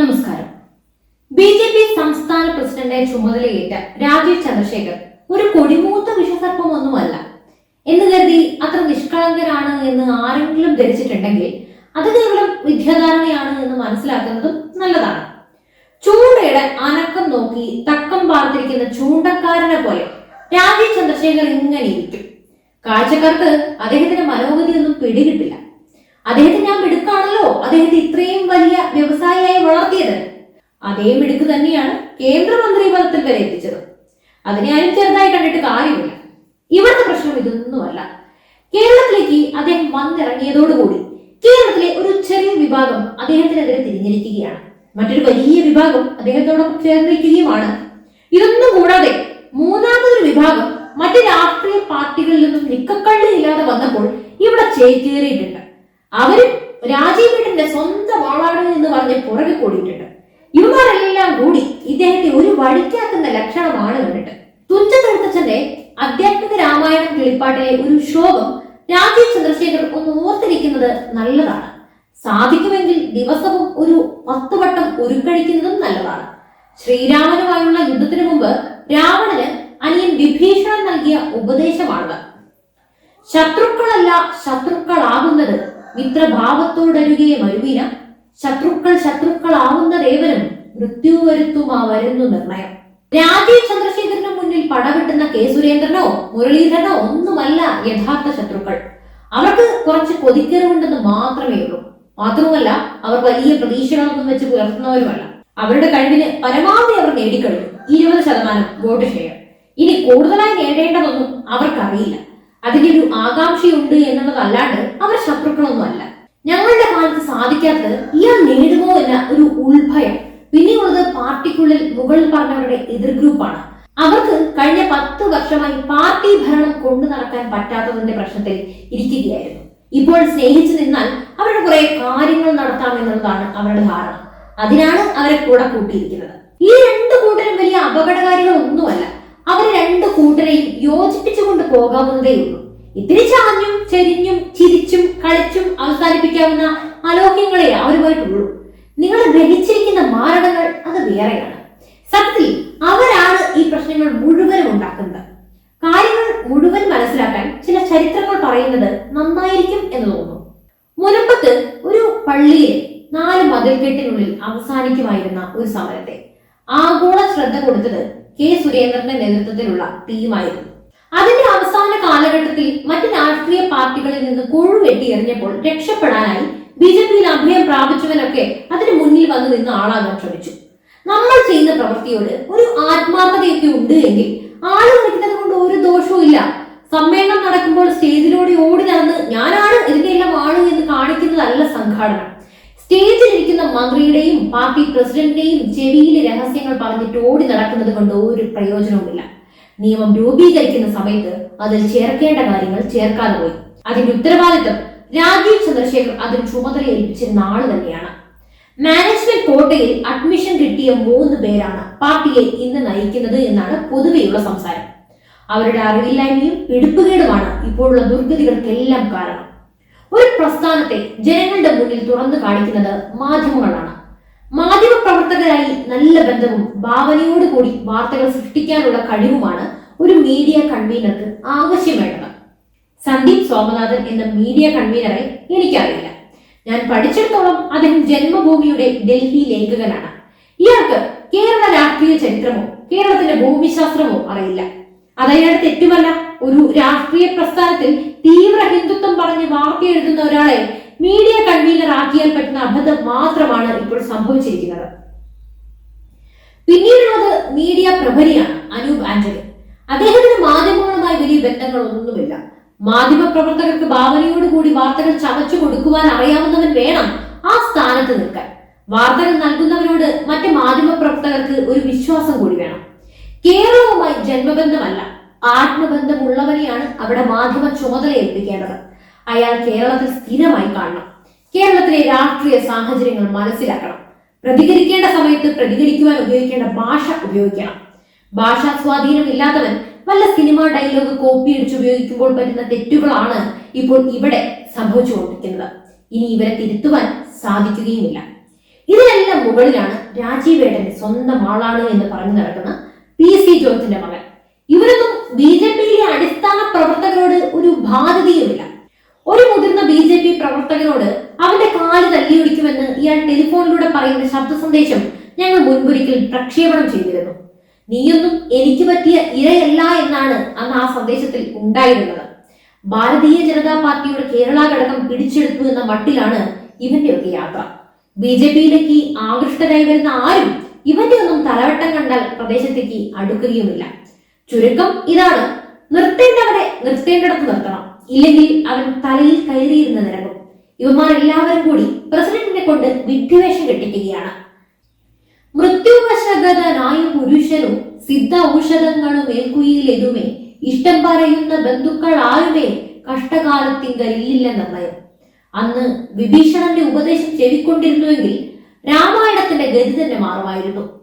നമസ്കാരം. B J P സംസ്ഥാന പ്രസിഡന്റായി ചുമതലയേറ്റ രാജീവ് ചന്ദ്രശേഖർ ഒരു കൊടിമൂത്ത വിഷസർപ്പമൊന്നുമല്ല. എന്ന് കരുതി അത്ര നിഷ്കളങ്കരാണ് എന്ന് ആരെങ്കിലും ധരിച്ചിട്ടുണ്ടെങ്കിൽ അത് കേവലം വിദ്യാധാരണയാണ് എന്ന് മനസ്സിലാക്കുന്നതും നല്ലതാണ്. ചൂണ്ടയുടെ അനക്കം നോക്കി തക്കം പാർത്തിരിക്കുന്ന ചൂണ്ടക്കാരനെ പോലെ രാജീവ് ചന്ദ്രശേഖർ ഇങ്ങനെ ഇരിക്കും. കാഴ്ചക്കാർക്ക് അദ്ദേഹത്തിന്റെ മനോഗതി ഒന്നും പിടികിട്ടില്ല. അദ്ദേഹത്തെ ഞാൻ മിടുക്കാണല്ലോ. അദ്ദേഹത്തെ ഇത്രയും വലിയ വ്യവസായിയായി വളർത്തിയത്. അതേ മിടുക്ക് തന്നെയാണ് കേന്ദ്രമന്ത്രി പദത്തിൽ വരെ എത്തിച്ചത്. അതിനെ ആരും ചെറുതായി കണ്ടിട്ട് കാര്യമില്ല. ഇവിടുത്തെ പ്രശ്നം ഇതൊന്നുമല്ല. കേരളത്തിലേക്ക് അദ്ദേഹം വന്നിറങ്ങിയതോടുകൂടി കേരളത്തിലെ ഒരു ചെറിയ വിഭാഗം അദ്ദേഹത്തിനെതിരെ തിരിഞ്ഞിരിക്കുകയാണ്. മറ്റൊരു വലിയ വിഭാഗം അദ്ദേഹത്തോടൊപ്പം ചേർന്നിരിക്കുകയുമാണ്. ഇതൊന്നും കൂടാതെ മൂന്നാമതൊരു വിഭാഗം മറ്റു രാഷ്ട്രീയ പാർട്ടികളിൽ നിന്നും നിക്കക്കള്ളി ഇല്ലാതെ വന്നപ്പോൾ ഇവിടെ ചേക്കേറിയിട്ടുണ്ട്. അവരും രാജീവേട്ടന്റെ സ്വന്തം ആളാണ് എന്ന് പറഞ്ഞ് പുറകെ കൂടിയിട്ടുണ്ട്. ഇവന്മാരെല്ലാം കൂടി ഇദ്ദേഹത്തെ ഒരു വഴിക്കാക്കുന്ന ലക്ഷണമാണ് കണ്ടിട്ട്. തുഞ്ചത്തെഴുത്തച്ഛന്റെ ആധ്യാത്മിക രാമായണം കിളിപ്പാട്ടിലെ ഒരു ശ്ലോകം രാജീവ് ചന്ദ്രശേഖർ ഒന്ന് ഓർത്തിരിക്കുന്നത് നല്ലതാണ്. സാധിക്കുമെങ്കിൽ ദിവസവും ഒരു പത്ത് വട്ടം ഉരുക്കഴിക്കുന്നതും നല്ലതാണ്. ശ്രീരാമനുമായുള്ള യുദ്ധത്തിന് മുമ്പ് രാവണന് അനിയൻ വിഭീഷണൻ നൽകിയ ഉപദേശമാണ്. ശത്രുക്കളല്ല ശത്രുക്കളാകുന്നത് മിത്രഭാവത്തോടരുകയെ മരുവിന ശത്രുക്കൾ ശത്രുക്കളാവുന്നതേവനും മൃത്യു വരുത്തുമാ വരുന്നു നിർണയം. രാജീവ് ചന്ദ്രശേഖരന് മുന്നിൽ പടവെട്ടുന്ന കെ സുരേന്ദ്രനോ മുരളീധരനോ ഒന്നുമല്ല യഥാർത്ഥ ശത്രുക്കൾ. അവർക്ക് കുറച്ച് കൊതിക്കറിവുണ്ടെന്ന് മാത്രമേ ഉള്ളൂ. മാത്രവുമല്ല അവർ വലിയ പ്രതീക്ഷകളൊന്നും വെച്ച് പുലർത്തുന്നവരുമല്ല. അവരുടെ കഴിവിന് പരമാവധി അവർ നേടിക്കഴിഞ്ഞു ഇരുപത് ശതമാനം വോട്ട് ഷെയർ. ഇനി കൂടുതലായി നേടേണ്ടതൊന്നും അവർക്കറിയില്ല. അതിന്റെ ഒരു ആകാംക്ഷയുണ്ട് എന്നുള്ളതല്ലാണ്ട് അവർ ശത്രുക്കളൊന്നും അല്ല ഞങ്ങളുടെ കാലത്ത് സാധിക്കാത്തത് ഇയാൾ നേടുമോ എന്ന ഒരു ഉൾഭയം പിന്നെയുള്ളത് പാർട്ടിക്കുള്ളിൽ മുകളിൽ പറഞ്ഞവരുടെ എതിർ ഗ്രൂപ്പാണ് അവർക്ക് കഴിഞ്ഞ പത്ത് വർഷമായി പാർട്ടി ഭരണം കൊണ്ടു നടക്കാൻ പറ്റാത്തതിന്റെ പ്രശ്നത്തിൽ ഇരിക്കുകയായിരുന്നു. ഇപ്പോൾ സ്നേഹിച്ചു നിന്നാൽ അവരുടെ കുറെ കാര്യങ്ങൾ നടത്താമെന്നുള്ളതാണ് അവരുടെ ധാരണ. അതിനാണ് അവരെ കൂടെ കൂട്ടിയിരിക്കുന്നത്. ഈ രണ്ട് കൂട്ടരും വലിയ അപകടകാരികൾ ഒന്നുമല്ല അവരെ രണ്ട് കൂട്ടരെയും യോജിപ്പിച്ചുകൊണ്ട് പോകാവുന്നതേ ഉള്ളൂ. ഇത്തിരി ചാഞ്ഞും ചെരിഞ്ഞും ചിരിച്ചും കളിച്ചും അവസാനിപ്പിക്കാവുന്ന അലോക്യങ്ങളെ അവരുമായിട്ടുള്ളൂ നിങ്ങൾ ഗ്രഹിച്ചിരിക്കുന്ന മാരണങ്ങൾ അത് വേറെയാണ്. സത്യത്തിൽ അവരാണ് ഈ പ്രശ്നങ്ങൾ മുഴുവനും ഉണ്ടാക്കുന്നത്. കാര്യങ്ങൾ മുഴുവൻ മനസ്സിലാക്കാൻ ചില ചരിത്രങ്ങൾ പറയുന്നത് നന്നായിരിക്കും എന്ന് തോന്നുന്നു. മുനമ്പത്ത് ഒരു പള്ളിയിൽ നാല് മതിൽക്കെട്ടിനുള്ളിൽ അവസാനിക്കുമായിരുന്ന ഒരു സമരത്തെ ആഗോള ശ്രദ്ധ കൊടുത്തത് കെ സുരേന്ദ്രന്റെ നേതൃത്വത്തിലുള്ള ടീമായിരുന്നു. അതിന്റെ അവസാന കാലഘട്ടത്തിൽ മറ്റു രാഷ്ട്രീയ പാർട്ടികളിൽ നിന്ന് കൊഴു വെട്ടിയെറിഞ്ഞപ്പോൾ രക്ഷപ്പെടാനായി ബി ജെ പിയിൽ അഭയം പ്രാപിച്ചവനൊക്കെ അതിന് മുന്നിൽ വന്ന് നിന്ന് ആളാകാൻ ശ്രമിച്ചു. നമ്മൾ ചെയ്യുന്ന പ്രവൃത്തിയോട് ഒരു ആത്മാർത്ഥതയൊക്കെ ഉണ്ട് എങ്കിൽ ആൾ കളിക്കുന്നത് കൊണ്ട് ഒരു ദോഷവും ഇല്ല. സമ്മേളനം നടക്കുമ്പോൾ സ്റ്റേജിലൂടെ ഓടി നടന്ന് ഞാനാണ് ഇതിന്റെ എല്ലാം ആൾ എന്ന് കാണിക്കുന്നതല്ല സംഘാടനം. സ്റ്റേജിൽ ഇരിക്കുന്ന മന്ത്രിയുടെയും പാർട്ടി പ്രസിഡന്റിന്റെയും ചെവിയിലെ രഹസ്യങ്ങൾ പറഞ്ഞിട്ട് ഓടി നടക്കുന്നത് കൊണ്ട് ഒരു പ്രയോജനവുമില്ല. നിയമം രൂപീകരിക്കുന്ന സമയത്ത് അതിൽ ചേർക്കേണ്ട കാര്യങ്ങൾ ചേർക്കാതെ പോയി. അതിന്റെ ഉത്തരവാദിത്വം രാജീവ് ചന്ദ്രശേഖർ അതിന് ചുമതല ഏൽപ്പിച്ചിരുന്ന ആൾ തന്നെയാണ്. മാനേജ്മെന്റ് കോട്ടയിൽ അഡ്മിഷൻ കിട്ടിയ മൂന്ന് പേരാണ് പാർട്ടിയെ ഇന്ന് നയിക്കുന്നത് എന്നാണ് പൊതുവെയുള്ള സംസാരം. അവരുടെ അറിവില്ലായ്മയും പിടിപ്പുകേടുമാണ് ഇപ്പോഴുള്ള ദുർഗതികൾക്കെല്ലാം കാരണം. ഒരു പ്രസ്ഥാനത്തെ ജനങ്ങളുടെ മുന്നിൽ തുറന്നു കാണിക്കുന്നത് മാധ്യമങ്ങളാണ്. മാധ്യമ പ്രവർത്തകരായി നല്ല ബന്ധവും ഭാവനയോട് കൂടി വാർത്തകൾ സൃഷ്ടിക്കാനുള്ള കഴിവുമാണ് ഒരു മീഡിയ കൺവീനർക്ക് ആവശ്യം വേണ്ടത് സന്ദീപ് സോമനാഥൻ എന്ന മീഡിയ കൺവീനറെ എനിക്കറിയില്ല. ഞാൻ പഠിച്ചിടത്തോളം അദ്ദേഹം ജന്മഭൂമിയുടെ ഡൽഹി ലേഖകനാണ്. ഇയാൾക്ക് കേരള രാഷ്ട്രീയ ചരിത്രമോ കേരളത്തിന്റെ ഭൂമിശാസ്ത്രമോ അറിയില്ല. അതായത് തെറ്റുമല്ല ഒരു രാഷ്ട്രീയ പ്രസ്ഥാനത്തിൽ ഹിന്ദുത്വം എഴുതുന്ന ഒരാളെ മീഡിയ കൺവീനർ ആക്കിയാൽ പറ്റുന്ന അബദ്ധം മാത്രമാണ് ഇപ്പോൾ സംഭവിച്ചിരിക്കുന്നത്. പിന്നീടുള്ളത് മീഡിയ പ്രഭരിയാണ് അനൂപ് ആന്റണി. അദ്ദേഹത്തിന് മാധ്യമങ്ങളുമായി വലിയ ബന്ധങ്ങളൊന്നുമില്ല. മാധ്യമ പ്രവർത്തകർക്ക് ഭാവനയോടുകൂടി വാർത്തകൾ ചവച്ചു കൊടുക്കുവാൻ അറിയാവുന്നവൻ വേണം ആ സ്ഥാനത്ത് നിൽക്കാൻ. വാർത്തകൾ നൽകുന്നവരോട് മറ്റ് മാധ്യമ പ്രവർത്തകർക്ക് ഒരു വിശ്വാസം കൂടി വേണം. കേരളവുമായി ജന്മബന്ധമല്ല ആത്മബന്ധമുള്ളവനെയാണ് അവിടെ മാധ്യമ ചുമതല ഏൽപ്പിക്കേണ്ടത് അയാൾ കേരളത്തിൽ സ്ഥിരമായി കാണണം. കേരളത്തിലെ രാഷ്ട്രീയ സാഹചര്യങ്ങൾ മനസ്സിലാക്കണം. പ്രതികരിക്കേണ്ട സമയത്ത് പ്രതികരിക്കുവാൻ ഉപയോഗിക്കേണ്ട ഭാഷ ഉപയോഗിക്കണം. ഭാഷാ സ്വാധീനം ഇല്ലാത്തവൻ വല്ല സിനിമ ഡയലോഗ് കോപ്പി അടിച്ച് ഉപയോഗിക്കുമ്പോൾ പറ്റുന്ന തെറ്റുകളാണ് ഇപ്പോൾ ഇവിടെ സംഭവിച്ചുകൊണ്ടിരിക്കുന്നത്. ഇനി ഇവരെ തിരുത്തുവാൻ സാധിക്കുകയുമില്ല. ഇതിനെല്ലാം മുകളിലാണ് രാജീവേട്ടന്റെ സ്വന്തം ആളാണ് എന്ന് പറഞ്ഞു നടക്കുന്ന പി സി ജോർജിന്റെ മകൻ ഇവരൊന്നും ബി ജെ പിയിലെ അടിസ്ഥാന പ്രവർത്തകരോട് ഒരു ബാധ്യതയുമില്ല ഒരു മുതിർന്ന ബി ജെ പ്രവർത്തകനോട് അവന്റെ കാൽ തല്ലിയൊടിക്കുമെന്ന് ഇയാൾ ടെലിഫോണിലൂടെ പറയുന്ന ശബ്ദ സന്ദേശം ഞങ്ങൾ മുൻപൊരിക്കൽ പ്രക്ഷേപണം ചെയ്തിരുന്നു. നീയൊന്നും എനിക്ക് പറ്റിയ ഇരയല്ല എന്നാണ് അന്ന് ആ സന്ദേശത്തിൽ ഉണ്ടായിരുന്നത്. ഭാരതീയ ജനതാ പാർട്ടിയുടെ കേരള ഘടകം പിടിച്ചെടുത്തു എന്ന മട്ടിലാണ് ഇവന്റെയൊക്കെ യാത്ര. ബി ജെ പിയിലേക്ക് ആകൃഷ്ടരായി വരുന്ന ആരും ഇവന്റെ ഒന്നും തലവട്ടം കണ്ടാൽ പ്രദേശത്തേക്ക് അടുക്കുകയുമില്ല. ചുരുക്കം ഇതാണ്. നിർത്തേണ്ടവരെ നിർത്തേണ്ടിടത്ത് നിർത്തണം. ഇല്ലെങ്കിൽ അവൻ തലയിൽ കയറിയിരുന്ന് നിരങ്ങും ഇവന്മാരെല്ലാവരും കൂടി പ്രസിഡന്റിനെ കൊണ്ട് വിഡ്ഢിവേഷം കെട്ടിക്കുകയാണ്. മൃത്യുവശകതനായ പുരുഷനും സിദ്ധ ഔഷധങ്ങളും ഏൽക്കുകയിലെതുമേ ഇഷ്ടം പറയുന്ന ബന്ധുക്കൾ ആരുമേ കഷ്ടകാലത്തിങ്കലില്ലെന്ന ഭയം. അന്ന് വിഭീഷണന്റെ ഉപദേശം ചെവിക്കൊണ്ടിരുന്നുവെങ്കിൽ രാമായണത്തിന്റെ ഗതി തന്നെ മാറുമായിരുന്നു.